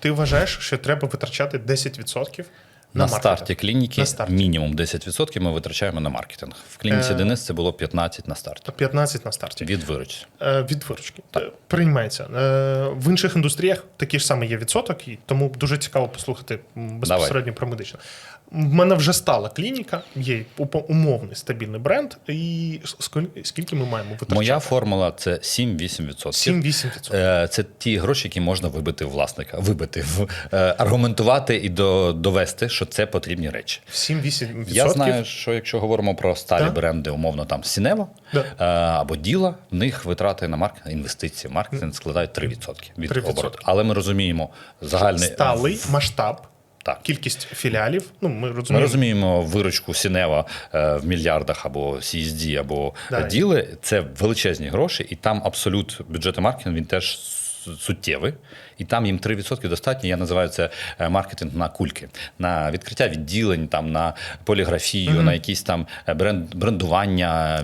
Ти вважаєш, що треба витрачати 10% На, старті клініки На старті. мінімум 10% ми витрачаємо на маркетинг. В клініці Е. Денис це було 15 на старті. То 15 на старті. Від виручці. Е, Від виручки. Е, Приймається. Е, В інших індустріях такий ж самий є відсоток, і тому дуже цікаво послухати безпосередньо про медичне. В мене вже стала клініка, є умовний стабільний бренд. І скільки ми маємо витрачати? Моя формула це 7-8%. 7-8%. Е, Це ті гроші, які можна вибити власника, вибити, е, аргументувати і довести, що це потрібні речі. 7-8%. Я знаю, що якщо говоримо про сталі Так. бренди, умовно там Сінево Да. е, або Діла, в них витрати на маркетинг, інвестиції маркетинг складають 3% від 3%. обороту. Але ми розуміємо загальний Сталий масштаб, Так. кількість філіалів. Ну, ми розуміємо Ми розуміємо. виручку Сінева е, в мільярдах або CSD, або Да. діли. Це величезні гроші, і там абсолют бюджету маркетингу він теж суттєвий. І там їм 3% достатньо. Я називаю це е, маркетинг на кульки, на відкриття відділень, там на поліграфію, на якісь там е, бренд, брендування.